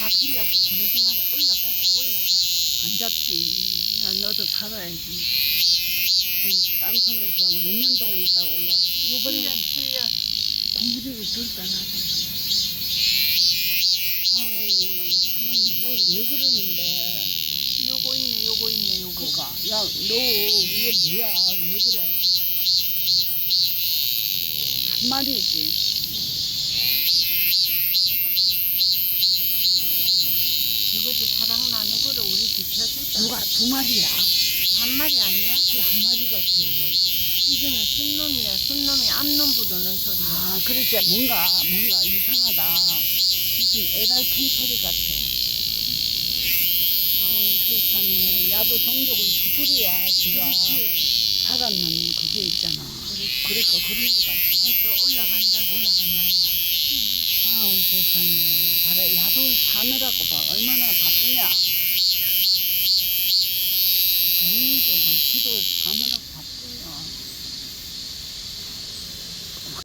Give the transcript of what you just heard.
잡히려고 그러지 마라. 올라가라, 올라가. 안 잡지. 야, 너도 살아야지. 이 방송에서 몇 년 동안 있다가 올라왔어. 요번에 7년, 7년. 공부를 들다 나잖아. 아우, 너, 너왜 그러는데? 요거 있네, 요거 있네, 요거. 그가, 야, 너, 이게 뭐야? 왜 그래? 한 마리지. 저것도 사랑 나누고를 우리 지켜주자. 누가 두 마리야? 한 마리 아니야? 그래, 한 마리 같아. 이거는 순놈이야. 순놈이 앞놈 부르는 소리야. 아, 그렇지. 뭔가, 뭔가 이상하다. 무슨 애달픈 소리 같아. 아우, 세상에. 야도 종족을 부풀이야, 지가. 살았는 그게 있잖아. 그러니까 그런 것 같아. 어, 또 올라간다. 올라간다, 야. 아우, 세상에. 봐라, 야도 사느라고 봐. 얼마나 바쁘냐. 좀 기도 받느라 바쁘요